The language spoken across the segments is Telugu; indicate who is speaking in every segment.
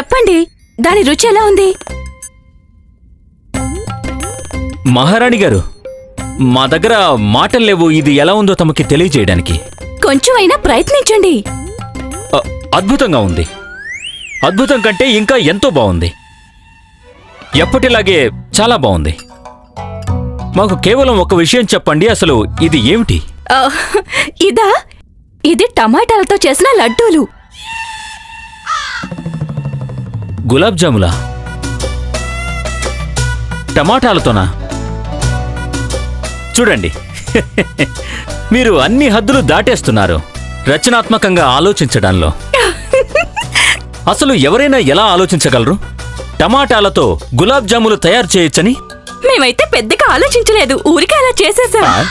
Speaker 1: చెప్పండి. దాని రుచి ఎలా ఉంది?
Speaker 2: మహారాణి గారు మా దగ్గర మాటలు లేవు. ఇది ఎలా ఉందో తమకి తెలియజేయడానికి.
Speaker 1: కొంచెం అయినా ప్రయత్నించండి.
Speaker 2: అ- అద్భుతంగా ఉంది. అద్భుతం కంటే ఇంకా ఎంతో బాగుంది. ఎప్పటిలాగే చాలా బాగుంది. మాకు కేవలం ఒక విషయం చెప్పండి. అసలు ఇది ఏమిటి?
Speaker 1: ఆ, ఇదా? ఇది టమాటాలతో చేసిన లడ్డూలు.
Speaker 2: గులాబ్ జాములా? టమాటాలతోనా? చూడండి. మీరు అన్ని హద్దులు దాటేస్తున్నారు. రచనాత్మకంగా ఆలోచించడంలో. అసలు ఎవరైనా ఎలా ఆలోచించగలరు? టమాటాలతో గులాబ్ జాములు తయారు చేయొచ్చని?
Speaker 1: మేమైతే పెద్దగా ఆలోచించలేదు. ఊరికే అలా చేసేసాం.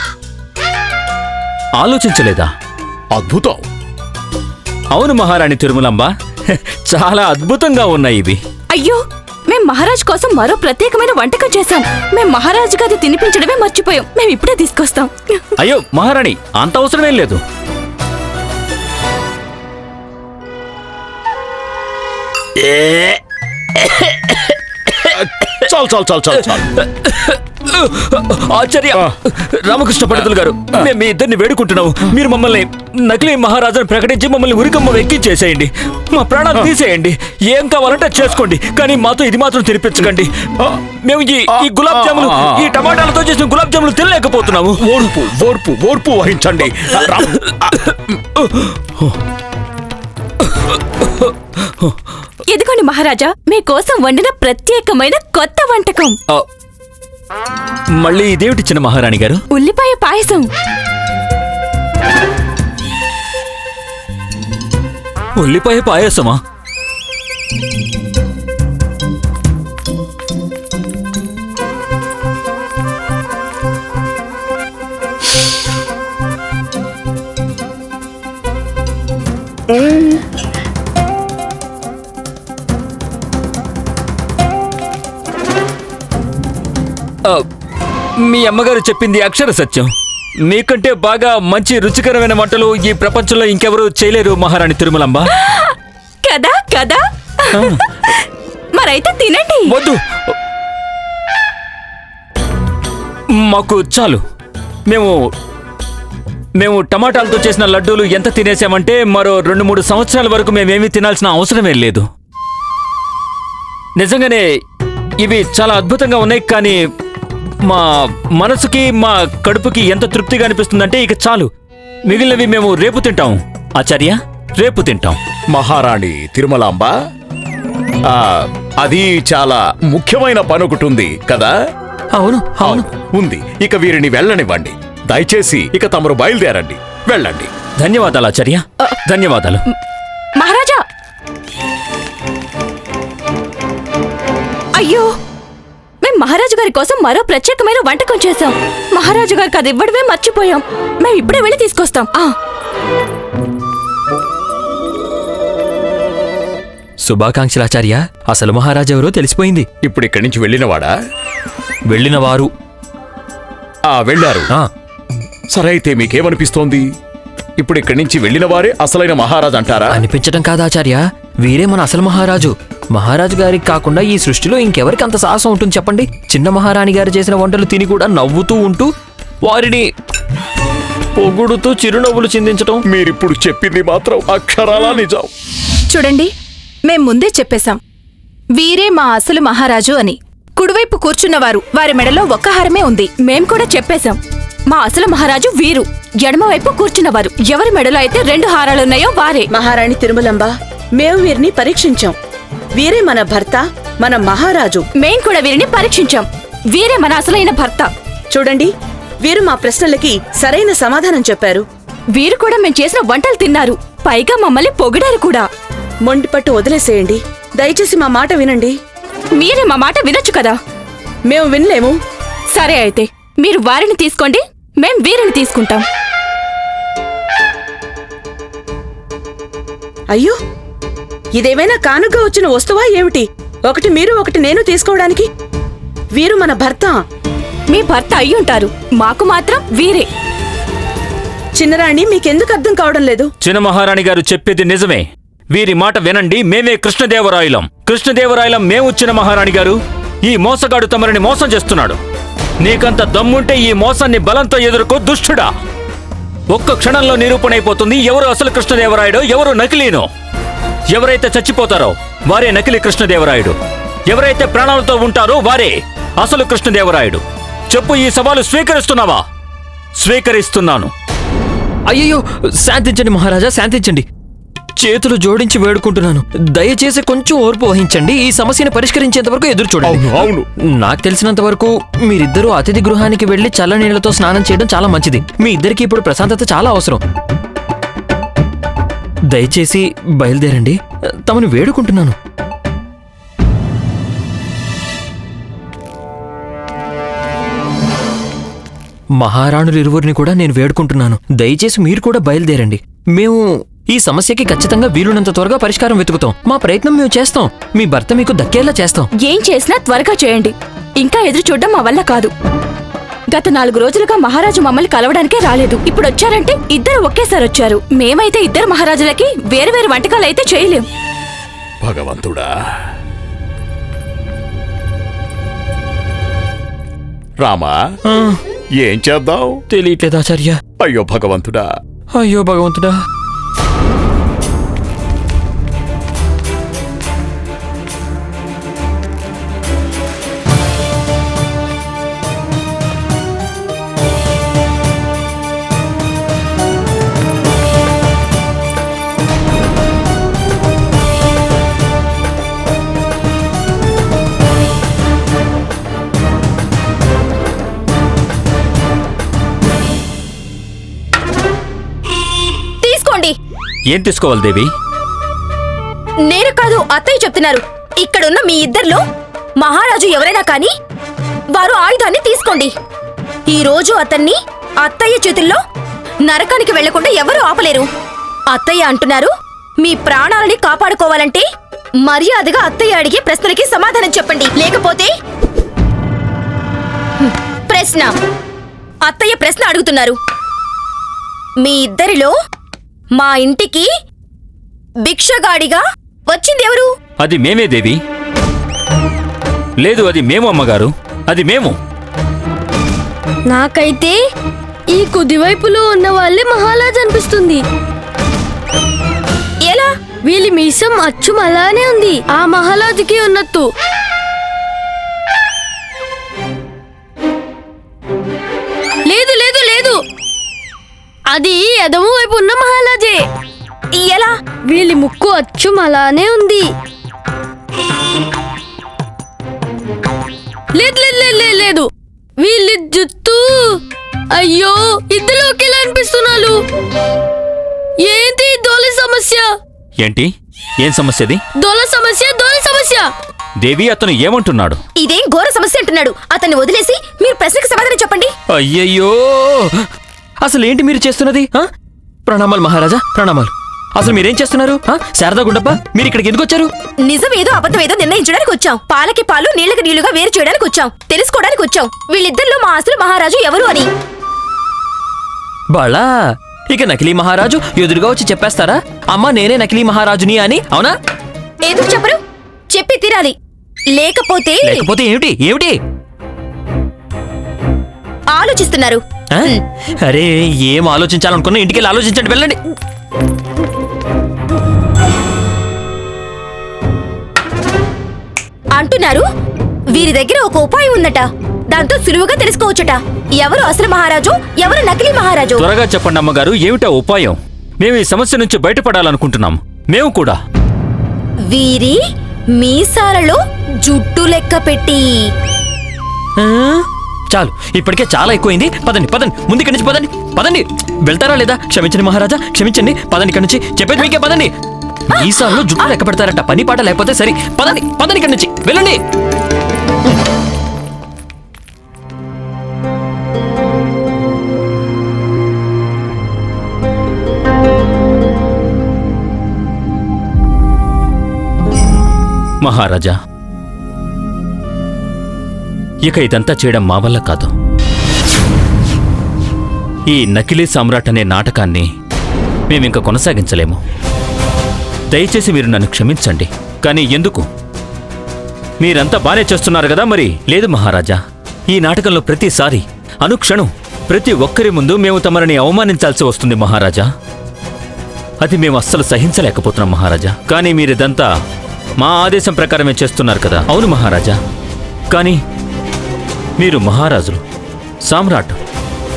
Speaker 2: ఆలోచించలేదా?
Speaker 3: అద్భుతం.
Speaker 2: అవును మహారాణి తిరుమలంబ. చాలా అద్భుతంగా ఉన్నాయి ఇవి.
Speaker 1: అయ్యో మేం మహారాజ్ కోసం మరో ప్రత్యేకమైన వంటకం చేశాం. మేం మహారాజు గారి తినిపించడమే మర్చిపోయాం. మేము ఇప్పుడే తీసుకొస్తాం.
Speaker 2: అయ్యో మహారాణి అంత అవసరమేం లేదు.
Speaker 3: చాలు చాలు చాలు చాలు చాలు.
Speaker 2: ఆచార్య రామకృష్ణ పండితులు గారు మేము మీ ఇద్దరిని వేడుకుంటున్నాము. మీరు మమ్మల్ని నకిలీ మహారాజాను ప్రకటించి మమ్మల్ని ఉరికమ్మ వెక్కించేసేయండి మా ప్రాణాలు తీసేయండి. ఏం కావాలంటే చేసుకోండి. కానీ మాతో ఇది మాత్రం తినిపించకండి. మేము ఈ ఈ గులాబ్ జాములు ఈ టమాటాలతో చేసిన గులాబ్ జాములు తినలేకపోతున్నాము.
Speaker 3: ఓర్పు ఓర్పు ఓర్పు వహించండి.
Speaker 1: ఇదిగోండి మహారాజా మీకోసం వండిన ప్రత్యేకమైన కొత్త వంటకం.
Speaker 2: ఆ, మళ్ళీ ఇదేమిటి చిన్న మహారాణి గారు?
Speaker 1: ఉల్లిపాయ పాయసం.
Speaker 2: ఉల్లిపాయ పాయసమా? మీ అమ్మగారు చెప్పింది అక్షర సత్యం. మీకంటే బాగా మంచి రుచికరమైన వంటలు ఈ ప్రపంచంలో ఇంకెవరూ చేయలేరు మహారాణి తిరుమలంబ
Speaker 1: కదా కదా. మరైతే తినండి.
Speaker 2: వద్దు. మాకు చాలు. మేము మేము టమాటాలతో చేసిన లడ్డూలు ఎంత తినేసామంటే మరో రెండు మూడు సంవత్సరాల వరకు మేమేమీ తినాల్సిన అవసరమే లేదు. నిజంగానే ఇవి చాలా అద్భుతంగా ఉన్నాయి కానీ మా మనసుకి మా కడుపుకి ఎంత తృప్తిగా అనిపిస్తుందంటే ఇక చాలు. మిగిలినవి మేము రేపు తింటాం. ఆచార్య రేపు తింటాం.
Speaker 3: మహారాణి తిరుమలాంబ ఆ, అది చాలా ముఖ్యమైన పని ఒకటి ఉంది కదా?
Speaker 2: అవును
Speaker 3: అవును. ఉంది. ఇక వీరిని వెళ్ళనివ్వండి. దయచేసి ఇక తమరు బయలుదేరండి. వెళ్ళండి.
Speaker 2: ధన్యవాదాలు ఆచార్య. ధన్యవాదాలు.
Speaker 1: మహారాజా! అయ్యో! మహారాజు గారి కోసం మరో ప్రత్యేకమైన వంటకం చేశాం. మహారాజు గారికి అది ఇవ్వడమే మర్చిపోయాం. మేము ఇప్పుడే వెళ్ళి తీసుకొస్తాం. ఆ.
Speaker 4: శుభాకాంక్షలాచార్య అసలు మహారాజు ఎవరో తెలిసిపోయింది.
Speaker 3: ఇప్పుడు ఇక్కడి నుంచి వెళ్ళినవాడా?
Speaker 4: వెళ్ళిన వారు
Speaker 3: ఆ వెళ్ళారు.
Speaker 4: ఆ,
Speaker 3: సరే అయితే మీకేమనిపిస్తోంది? ఇప్పుడు ఇక్కడి నుంచి వెళ్ళిన వారే అసలైన మహారాజ్ అంటారా?
Speaker 4: అనిపించటం కాదాచార్య వీరే మన అసలు మహారాజు. మహారాజు గారికి కాకుండా ఈ సృష్టిలో ఇంకెవరికి అంత సాహసం ఉంటుంది చెప్పండి? చిన్న మహారాణి గారు చేసిన వంటలు తిని కూడా నవ్వుతూ ఉంటూ వారిని పొగుడుతూ చిరునవ్వులు చిందించటం
Speaker 3: మీరిప్పుడు చెప్పింది మాత్రం అక్షరాలా నిజం.
Speaker 5: చూడండి మేం ముందే చెప్పేశాం. వీరే మా అసలు మహారాజు అని. కుడివైపు కూర్చున్నవారు వారి మెడలో ఒక్క హారమే ఉంది.
Speaker 1: మేం కూడా చెప్పేశాం. మా అసలు మహారాజు వీరు. ఎడమవైపు కూర్చున్నవారు. ఎవరి మెడలో అయితే రెండు హారాలున్నాయో వారే.
Speaker 6: మహారాణి తిరుమలంబ మేము వీరిని పరీక్షించాం. వీరే మన భర్త మన మహారాజు.
Speaker 1: మేం కూడా వీరిని పరీక్షించాం. వీరే మన అసలైన భర్త.
Speaker 6: చూడండి వీరు మా ప్రశ్నలకి సరైన సమాధానం చెప్పారు.
Speaker 1: వీరు కూడా మేం చేసిన వంటలు తిన్నారు. పైగా మమ్మల్ని పొగిడారు కూడా.
Speaker 6: మొండిపట్టు వదిలేసేయండి. దయచేసి మా మాట వినండి.
Speaker 1: మీరే మా మాట వినొచ్చు కదా?
Speaker 6: మేము వినలేము.
Speaker 1: సరే అయితే మీరు వారిని తీసుకోండి మేం వీరిని తీసుకుంటాం.
Speaker 6: అయ్యో ఇదేమైనా కానుక వచ్చిన వస్తువా ఏమిటి? ఒకటి మీరు ఒకటి నేను తీసుకోవడానికి? వీరు మన భర్త.
Speaker 1: మీ భర్త అయ్యుంటారు మాకు మాత్రం వీరే.
Speaker 6: చిన్నరాణి మీకెందుకు అర్థం కావడం లేదు?
Speaker 2: చిన్న మహారాణి గారు చెప్పేది నిజమే. వీరి మాట వినండి మేమే కృష్ణదేవరాయలం. కృష్ణదేవరాయలం మేముచ్చిన మహారాణి గారు. ఈ మోసగాడు తమరిని మోసం చేస్తున్నాడు. నీకంత దమ్ముంటే ఈ మోసాన్ని బలంతో ఎదుర్కో దుష్టుడా. ఒక్క క్షణంలో నిరూపణ అయిపోతుంది ఎవరు అసలు కృష్ణదేవరాయుడో ఎవరు నకిలీనో. ఎవరైతే చచ్చిపోతారో వారే నకిలీ కృష్ణదేవరాయుడు. ఎవరైతే ప్రాణాలతో ఉంటారో వారే అసలు కృష్ణదేవరాయుడు. చెప్పు ఈ సవాలు స్వీకరిస్తున్నావా? స్వీకరిస్తున్నాను.
Speaker 4: అయ్యయ్యో శాంతించండి మహారాజా శాంతించండి. చేతులు జోడించి వేడుకుంటున్నాను. దయచేసి కొంచెం ఓర్పు వహించండి. ఈ సమస్యను పరిష్కరించేంత వరకు ఎదురు చూడండి.
Speaker 3: అవును
Speaker 4: నాకు తెలిసినంత వరకు మీరిద్దరూ అతిథి గృహానికి వెళ్ళి చల్ల నీళ్ళతో స్నానం చేయడం చాలా మంచిది. మీ ఇద్దరికి ఇప్పుడు ప్రశాంతత చాలా అవసరం. దయచేసి బయలుదేరండి. తమను వేడుకుంటున్నాను. మహారాణులిరువురిని కూడా నేను వేడుకుంటున్నాను. దయచేసి మీరు కూడా బయలుదేరండి. మేము ఈ సమస్యకి ఖచ్చితంగా వీలున్నంత త్వరగా పరిష్కారం వెతుకుతాం. మా ప్రయత్నం మేము చేస్తాం. మీ భర్త మీకు దక్కేలా చేస్తాం.
Speaker 7: ఏం చేసినా త్వరగా చేయండి. ఇంకా ఎదురు చూడడం మా వల్ల కాదు. గత నాలుగు రోజులుగా మహారాజు మమ్మల్ని కలవడానికే రాలేదు. ఇప్పుడు వచ్చారంటే ఇద్దరు ఒకేసారి వచ్చారు. మేమైతే ఇద్దరు మహారాజులకి వేరు వేరు వంటకాలు అయితే చేయలేం.
Speaker 3: భగవంతుడా. రామా ఏం చేద్దాం
Speaker 4: తెలియట్లేదు ఆచార్య.
Speaker 3: అయ్యో భగవంతుడా.
Speaker 4: అయ్యో భగవంతుడా.
Speaker 2: ఏం తీసుకోవాలి దేవి?
Speaker 7: నేను కాదు అత్తయ్య చెప్తున్నారు. ఇక్కడున్న మీ ఇద్దరిలో మహారాజు ఎవరైనా కానీ వారు ఆయుధాన్ని తీసుకోండి. ఈ రోజు అతన్ని అత్తయ్య చేతుల్లో నరకానికి వెళ్ళకుండా ఎవరూ ఆపలేరు. అత్తయ్య అంటున్నారు మీ ప్రాణాలని కాపాడుకోవాలంటే మర్యాదగా అత్తయ్య అడిగే ప్రశ్నలకి సమాధానం చెప్పండి. లేకపోతే ప్రశ్న. అత్తయ్య ప్రశ్న అడుగుతున్నారు. మీ ఇద్దరిలో మా ఇంటికి భిక్షగాడిగా వచ్చింది ఎవరు
Speaker 2: అది మేమే దేవి. లేదు అది మేము అమ్మగారు. అది మేము.
Speaker 8: నాకైతే ఈ కుదివైపులో ఉన్న వాళ్ళే మహారాజ్ అనిపిస్తుంది.
Speaker 7: ఎలా?
Speaker 8: వీళ్ళ మీసం అచ్చం అలానే ఉంది. ఆ మహారాజుకి ఉన్నట్టు. అది ఎదము వైపు ఉన్న మహారాజే.
Speaker 7: ఎలా?
Speaker 8: వీళ్ళ ముక్కు అచ్చం అలానే ఉంది. లేదు లేదు లేదు లేదు లేదు. వీళ్ళ జుత్తు. అయ్యో ఇద్దరు ఒకేలా అనిపిస్తున్నారు ఏంటి దోల సమస్య?
Speaker 2: ఏంటి? ఏం సమస్యది?
Speaker 8: దోల సమస్య దోల సమస్య.
Speaker 2: దేవి అతను ఏమంటున్నాడు?
Speaker 7: ఇదేం ఘోర సమస్య అంటున్నాడు. అతన్ని వదిలేసి మీరు ప్రశ్నకు సమాధానం చెప్పండి.
Speaker 4: అయ్యయ్యో! అసలు ఏంటి మీరు చేస్తున్నది? ప్రణామాలు మహారాజా ప్రణామాలు. అసలు మీరేం చేస్తున్నారు? శారదా గుండప్ప మీరు ఇక్కడికి ఎందుకు వచ్చారు?
Speaker 7: నిజమేదో అబద్ధమేదో నిర్ణయించడానికి వచ్చాం. పాలకి పాలు నీళ్ళకి నీళ్ళుగా వేరు చేయడానికి వచ్చాం. తెలుసుకోవడానికి వచ్చాం. వీళ్ళిద్దరిలో మా అసలు మహారాజు ఎవరు అని.
Speaker 4: బాళా ఇక నకిలీ మహారాజు ఎదురుగా వచ్చి చెప్పేస్తారా? అమ్మా నేనే నకిలీ మహారాజుని అని అవునా?
Speaker 7: ఎందుకు చెప్పరు? చెప్పి తీరాలి. లేకపోతే
Speaker 4: లేకపోతే ఏమిటి? ఏమిటి?
Speaker 7: ఆలోచిస్తున్నారు?
Speaker 4: అరే ఏం ఆలోచించాలనుకున్నా ఇంటికి వెళ్ళి ఆలోచించండి వెళ్ళండి.
Speaker 7: అంటున్నారు? వీరి దగ్గర ఒక ఉపాయం ఉందట. దాంతో సులువుగా తెలుసుకోవచ్చుట. ఎవరు అసలు మహారాజు? ఎవరు నకిలీ మహారాజు?
Speaker 2: త్వరగా చెప్పండి అమ్మగారు ఏమిటా ఉపాయం? మేము ఈ సమస్య నుంచి బయటపడాలనుకుంటున్నాం. మేము కూడా.
Speaker 7: వీరి మీసాలలో జుట్టు లెక్క పెట్టి.
Speaker 4: ఆ? చాలు ఇప్పటికే చాలా ఎక్కువైంది. పదండి పదండి ముందు ఇక్కడి నుంచి పదండి పదండి. వెళ్తారా లేదా? క్షమించండి మహారాజా క్షమించండి. పదండి ఇక్కడి నుంచి. చెప్పేది మీకే పదండి. ఈసారిలో జుట్టు లెక్క పెడతారట పని పాట లేకపోతే సరే. పదండి పదండి ఇక్కడి నుంచి. వెళ్ళండి.
Speaker 2: మహారాజా ఇక ఇదంతా చేయడం మా వల్ల కాదు. ఈ నకిలీ సమ్రాట్ అనే నాటకాన్ని మేమింక కొనసాగించలేము. దయచేసి మీరు నన్ను క్షమించండి. కానీ ఎందుకు? మీరంతా బానే చేస్తున్నారు కదా మరి? లేదు మహారాజా. ఈ నాటకంలో ప్రతిసారి అనుక్షణం ప్రతి ఒక్కరి ముందు మేము తమరిని అవమానించాల్సి వస్తుంది మహారాజా. అది మేము అస్సలు సహించలేకపోతున్నాం మహారాజా. కానీ మీరిదంతా మా ఆదేశం ప్రకారమే చేస్తున్నారు కదా. అవును మహారాజా. కానీ మీరు మహారాజులు సామ్రాట్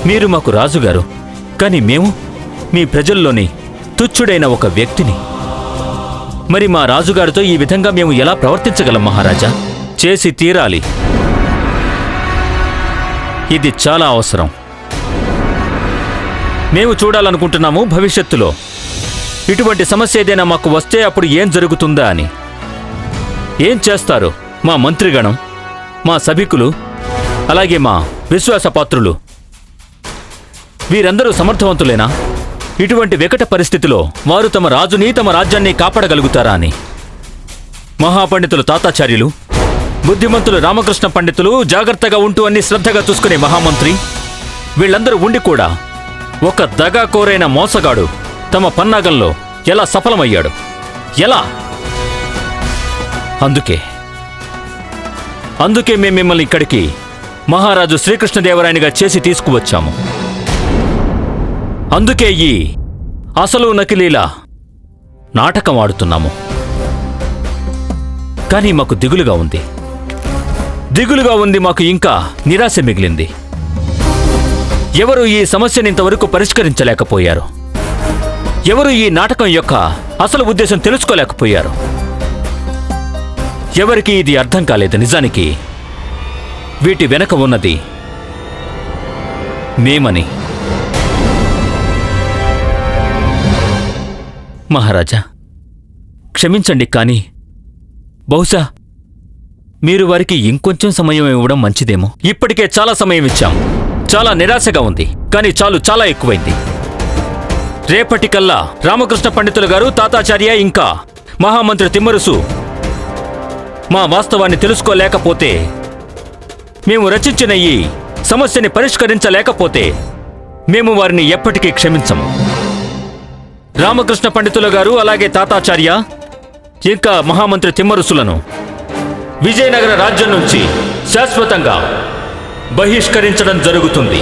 Speaker 2: మీరు మాకు రాజుగారు కానీ మేము మీ ప్రజల్లోని తుచ్చుడైన ఒక వ్యక్తిని. మరి మా రాజుగారితో ఈ విధంగా మేము ఎలా ప్రవర్తించగలం మహారాజా? చేసి తీరాలి. ఇది చాలా అవసరం. మేము చూడాలనుకుంటున్నాము భవిష్యత్తులో. ఇటువంటి సమస్య ఏదైనా మాకు వస్తే అప్పుడు ఏం జరుగుతుందా అని. ఏం చేస్తారు మా మంత్రిగణం మా సభికులు అలాగే మా విశ్వాస పాత్రులు వీరందరూ సమర్థవంతులేనా? ఇటువంటి వికట పరిస్థితిలో వారు తమ రాజుని తమ రాజ్యాన్ని కాపాడగలుగుతారా అని. మహాపండితులు తాతాచార్యులు బుద్ధిమంతులు రామకృష్ణ పండితులు జాగ్రత్తగా ఉంటూ అన్ని శ్రద్ధగా చూసుకునే మహామంత్రి వీళ్ళందరూ ఉండి కూడా ఒక దగాకోరైన మోసగాడు తమ పన్నాగంలో ఎలా సఫలమయ్యాడు? ఎలా? అందుకే. అందుకే మేము మిమ్మల్ని ఇక్కడికి మహారాజు శ్రీకృష్ణదేవరాయనిగా చేసి తీసుకువచ్చాము. అందుకే ఈ అసలు నకిలీలా నాటకం ఆడుతున్నాము. కానీ మాకు దిగులుగా ఉంది. దిగులుగా ఉంది మాకు ఇంకా నిరాశ మిగిలింది. ఎవరు ఈ సమస్యని ఇంతవరకు పరిష్కరించలేకపోయారు? ఎవరు ఈ నాటకం యొక్క అసలు ఉద్దేశం తెలుసుకోలేకపోయారు? ఎవరికి ఇది అర్థం కాలేదు నిజానికి. వీటి వెనక ఉన్నది మేమని. మహారాజా క్షమించండి కానీ బహుశా మీరు వారికి ఇంకొంచెం సమయం ఇవ్వడం మంచిదేమో. ఇప్పటికే చాలా సమయం ఇచ్చాం. చాలా నిరాశగా ఉంది కానీ చాలు చాలా ఎక్కువైంది. రేపటికల్లా రామకృష్ణ పండితులు గారు తాతాచార్య ఇంకా మహామంత్రి తిమ్మరుసు మా వాస్తవాన్ని తెలుసుకోలేకపోతే మేము రచించిన ఈ సమస్యని పరిష్కరించలేకపోతే మేము వారిని ఎప్పటికీ క్షమించము. రామకృష్ణ పండితుల గారు అలాగే తాతాచార్య ఇంకా మహామంత్రి తిమ్మరుసులను విజయనగర రాజ్యం నుంచి శాశ్వతంగా బహిష్కరించడం జరుగుతుంది.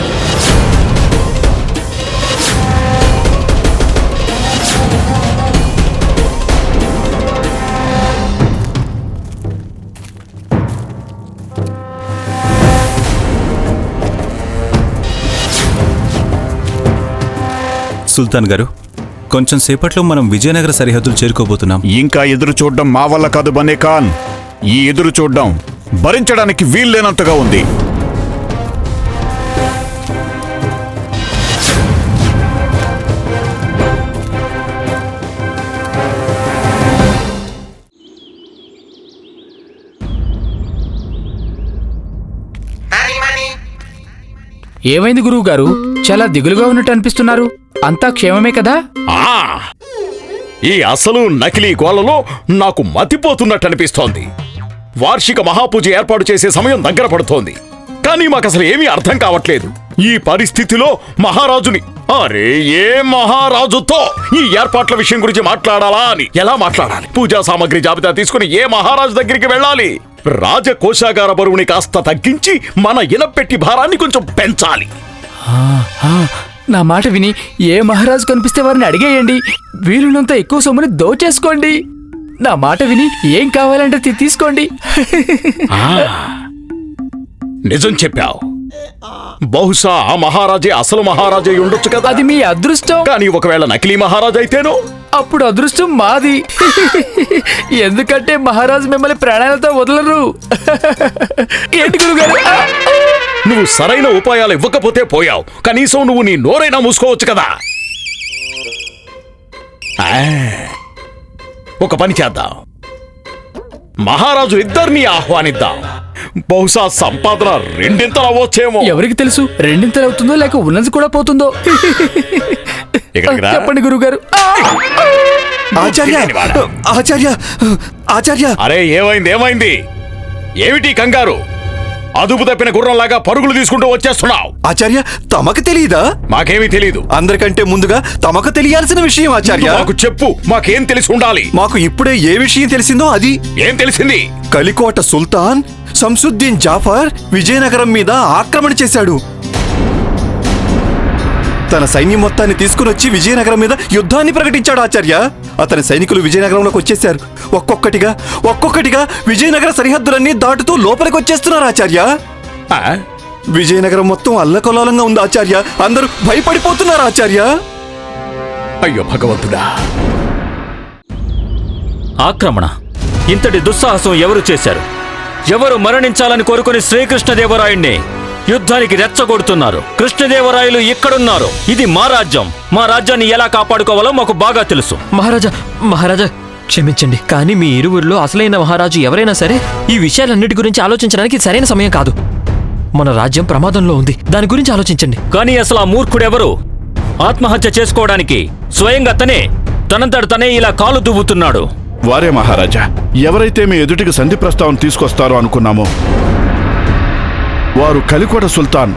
Speaker 9: సుల్తాన్ గారు కొంచెం సేపట్లో మనం విజయనగర సరిహద్దులు చేరుకోబోతున్నాం.
Speaker 3: ఇంకా ఎదురు చూడడం మా వల్ల కాదు బనే ఖాన్. ఈ ఎదురు చూడడం భరించడానికి వీల్లేనంతగా ఉంది.
Speaker 10: ఏమైంది గురువు గారు చాలా దిగులుగా ఉన్నట్టు అనిపిస్తున్నారు. అంతా క్షేమమే కదా?
Speaker 3: ఆ ఈ అసలు నకిలీ గోలలో నాకు మతిపోతున్నట్టు అనిపిస్తోంది. వార్షిక మహాపూజ ఏర్పాటు చేసే సమయం దగ్గర పడుతోంది. కానీ మాకు అసలు ఏమీ అర్థం కావట్లేదు. ఈ పరిస్థితిలో మహారాజుని అరే ఏ మహారాజుతో ఈ ఏర్పాట్ల విషయం గురించి మాట్లాడాలా అని? ఎలా మాట్లాడాలి? పూజా సామాగ్రి జాబితా తీసుకుని ఏ మహారాజు దగ్గరికి వెళ్ళాలి? రాజకోశాగార బరువుని కాస్త తగ్గించి మన ఇనపెట్టి భారాన్ని కొంచెం పెంచాలి.
Speaker 10: నా మాట విని ఏ మహారాజు కనిపిస్తే వారిని అడిగేయండి. వీలున్నంత ఎక్కువ సొమ్ముని దోచేసుకోండి. నా మాట విని ఏం కావాలంటే తీ- తీసుకోండి.
Speaker 3: నిజం చెప్పావు. బహుశా ఆ మహారాజే అసలు మహారాజే ఉండొచ్చు కదా?
Speaker 10: అది మీ అదృష్టం.
Speaker 3: కానీ ఒకవేళ నకిలీ మహారాజు అయితేనో?
Speaker 10: అప్పుడు అదృష్టం మాది. ఎందుకంటే మహారాజు మిమ్మల్ని ప్రాణాలతో వదలరు. ఏంటి గురుగారు? ఆ!
Speaker 3: నువ్వు సరైన ఉపాయాలు ఇవ్వకపోతే పోయావు. కనీసం నువ్వు నీ నోరైనా మూసుకోవచ్చు కదా. ఒక పని చేద్దాం. మహారాజు ఇద్దరిని ఆహ్వానిద్దాం. బహుశా సంపాదన రెండింతలు అవ్వచ్చేమో.
Speaker 10: ఎవరికి తెలుసు? రెండింతలు అవుతుందో లేక ఉన్నది కూడా పోతుందో. చెప్పండి గురుగారు!
Speaker 9: ఆచార్య. ఆచార్య ఆచార్య.
Speaker 3: అరే ఏమైంది ఏమైంది? ఏమిటి కంగారు? అదుపు తప్పిన గుర్రంలాగా పరుగులు తీసుకుంటూ వచ్చేస్తున్నావు.
Speaker 11: ఆచార్య తమకు తెలియదా
Speaker 3: మాకేమీ తెలీదు.
Speaker 11: అందరికంటే ముందుగా తమకు తెలియాల్సిన విషయం ఆచార్య.
Speaker 3: మాకు చెప్పు మాకేం తెలిసి ఉండాలి?
Speaker 11: మాకు ఇప్పుడే ఏ విషయం తెలిసిందో అది.
Speaker 3: ఏం తెలిసింది?
Speaker 11: కలికోట సుల్తాన్ సంసుద్దీన్ జాఫర్ విజయనగరం మీద ఆక్రమణ చేశాడు. తన సైన్యం మొత్తాన్ని తీసుకుని వచ్చి విజయనగరం మీద యుద్ధాన్ని ప్రకటించాడు ఆచార్య. అతని సైనికులు విజయనగరంలోకి వచ్చేశారు. ఒక్కొక్కటిగా ఒక్కొక్కటిగా విజయనగర సరిహద్దులన్నీ దాటుతూ లోపలికి వచ్చేస్తున్నారు ఆచార్య.
Speaker 3: ఆ?
Speaker 11: విజయనగరం మొత్తం అల్లకల్లోలంగా ఉంది ఆచార్య. అందరూ భయపడిపోతున్నారు ఆచార్య.
Speaker 3: అయ్యో భగవంతుడా.
Speaker 2: ఆక్రమణ. ఇంతటి దుస్సాహసం ఎవరు చేశారు? ఎవరు మరణించాలని కోరుకుని శ్రీకృష్ణదేవరాయుణ్ణి యుద్ధానికి రెచ్చగొడుతున్నారు. కృష్ణదేవరాయలు ఇక్కడున్నారు. ఇది మా రాజ్యం. మా రాజ్యాన్ని ఎలా కాపాడుకోవాలో మాకు బాగా తెలుసు.
Speaker 4: మహారాజా మహారాజా క్షమించండి. కానీ మీ ఇరువురిలో అసలైన మహారాజు ఎవరైనా సరే ఈ విషయాలన్నిటి గురించి ఆలోచించడానికి సరైన సమయం కాదు. మన రాజ్యం ప్రమాదంలో ఉంది. దాని గురించి ఆలోచించండి.
Speaker 2: కానీ అసలు ఆ మూర్ఖుడెవరు? ఆత్మహత్య చేసుకోవడానికి స్వయంగా తనే తనంతట తనే ఇలా కాలు దువ్వుతున్నాడు.
Speaker 12: వారే మహారాజా ఎవరైతే మీ ఎదుటికి సంధి ప్రస్తావన తీసుకొస్తారో అనుకున్నామో వారు కలికోట సుల్తాన్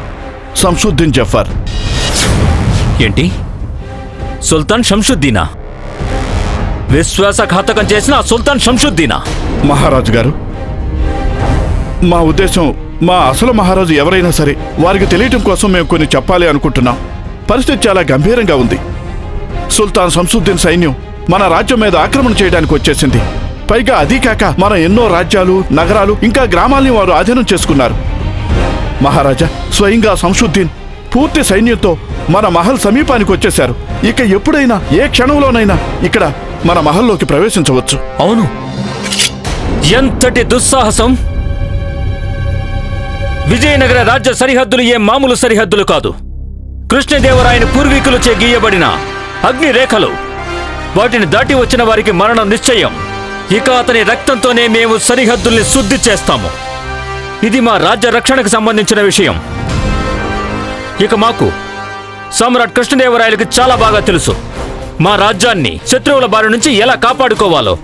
Speaker 12: సంసుద్దీన్ జఫర్.
Speaker 2: ఏంటి? సుల్తాన్ షంషుద్దీనా విశ్వాసఘాతకం చేసిన సుల్తాన్ షంషుద్దీనా
Speaker 12: మహారాజు గారు మా ఉద్దేశం మా అసలు మహారాజు ఎవరైనా సరే వారికి తెలియటం కోసం మేము కొన్ని చెప్పాలి అనుకుంటున్నాం. పరిస్థితి చాలా గంభీరంగా ఉంది. సుల్తాన్ సంసుద్దీన్ సైన్యం మన రాజ్యం మీద ఆక్రమణ చేయడానికి వచ్చేసింది. పైగా అదీ కాక మన ఎన్నో రాజ్యాలు నగరాలు ఇంకా గ్రామాల్ని వారు ఆధీనం చేసుకున్నారు. మహారాజా స్వయంగా సంశుద్ధీన్ పూర్తి సైన్యంతో మన మహల్ సమీపానికి వచ్చేశారు. ఇక ఎప్పుడైనా ఏ క్షణంలోనైనా ఇక్కడ మన మహల్లోకి ప్రవేశించవచ్చు.
Speaker 2: అవును. ఎంతటి దుస్సాహసం! విజయనగర రాజ్య సరిహద్దులు ఏ మామూలు సరిహద్దులు కాదు. కృష్ణదేవరాయని పూర్వీకులచే గీయబడిన అగ్ని రేఖలు వాటిని దాటి వచ్చిన వారికి మరణం నిశ్చయం. ఇక అతని రక్తంతోనే మేము సరిహద్దుల్ని శుద్ధి చేస్తాము. ఇది మా రాజ్య రక్షణకు సంబంధించిన విషయం. ఇక మాకు సమ్రాట్ కృష్ణదేవరాయలకు చాలా బాగా తెలుసు. మా రాజ్యాన్ని శత్రువుల బారి నుంచి ఎలా కాపాడుకోవాలో.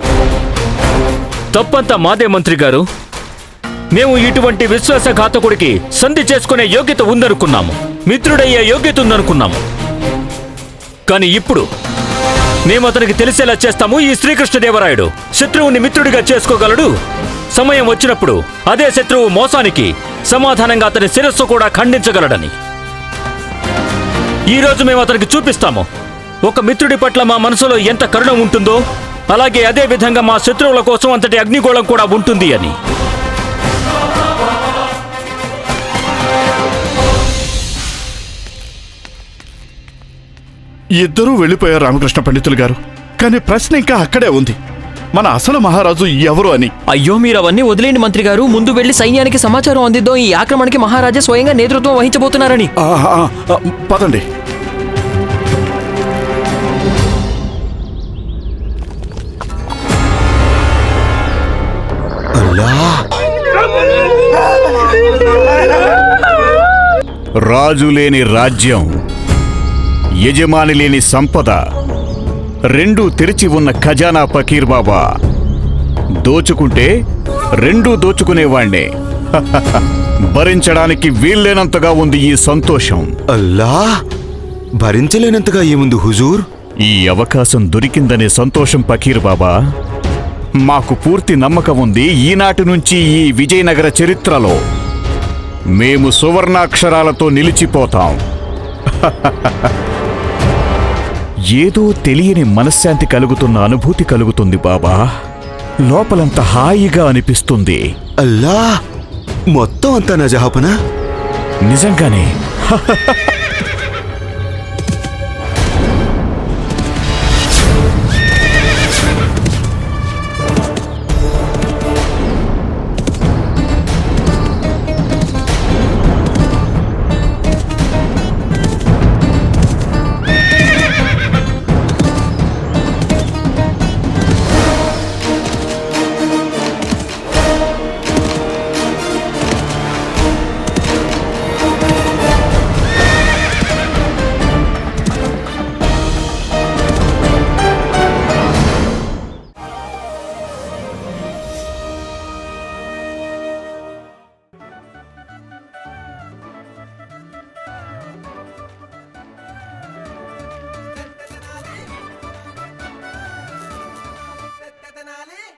Speaker 2: తప్పంతా మాదే మంత్రి గారు. మేము ఇటువంటి విశ్వాసఘాతకుడికి సంధి చేసుకునే యోగ్యత ఉందనుకున్నాము. మిత్రుడయ్యే యోగ్యత ఉందనుకున్నాము. కానీ ఇప్పుడు మేము అతనికి తెలిసేలా చేస్తాము ఈ శ్రీకృష్ణదేవరాయుడు. శత్రువుని మిత్రుడిగా చేసుకోగలడు. సమయం వచ్చినప్పుడు అదే శత్రువు మోసానికి సమాధానంగా అతని శిరస్సు కూడా ఖండించగలడని. ఈ రోజు మేము అతనికి చూపిస్తాము. ఒక మిత్రుడి పట్ల మా మనసులో ఎంత కరుణ ఉంటుందో అలాగే అదే విధంగా మా శత్రువుల కోసం అంతటి అగ్నిగోళం కూడా ఉంటుంది అని.
Speaker 12: ఇద్దరూ వెళ్ళిపోయారు రామకృష్ణ పండితులు గారు. కానీ ప్రశ్న ఇంకా అక్కడే ఉంది. మన అసలు మహారాజు ఎవరు అని?
Speaker 4: అయ్యో మీరు అవన్నీ వదిలేండి మంత్రి గారు. ముందు వెళ్ళి సైన్యానికి సమాచారం అందిద్దాం. ఈ ఆక్రమణకి మహారాజా స్వయంగా నేతృత్వం వహించబోతున్నారని.
Speaker 12: పదండి.
Speaker 3: రాజు లేని రాజ్యం యజమాని లేని సంపద. రెండూ తెరిచి ఉన్న ఖజానా ఫకీర్ బాబా. దోచుకుంటే రెండూ దోచుకునేవాణ్ణే. భరించడానికి వీల్లేనంతగా ఉంది ఈ సంతోషం.
Speaker 11: అల్లా! భరించలేనంతగా ఏముంది హుజూర్?
Speaker 3: ఈ అవకాశం దొరికిందనే సంతోషం ఫకీర్ బాబా. మాకు పూర్తి నమ్మకం ఉంది ఈనాటి నుంచి ఈ విజయనగర చరిత్రలో. మేము సువర్ణాక్షరాలతో నిలిచిపోతాం. ఏదో తెలియని మనశ్శాంతి కలుగుతున్న అనుభూతి కలుగుతుంది బాబా. లోపలంత హాయిగా అనిపిస్తుంది.
Speaker 11: అల్లా మొత్తం అంతా నా జహాపనా?
Speaker 3: నిజంగానే.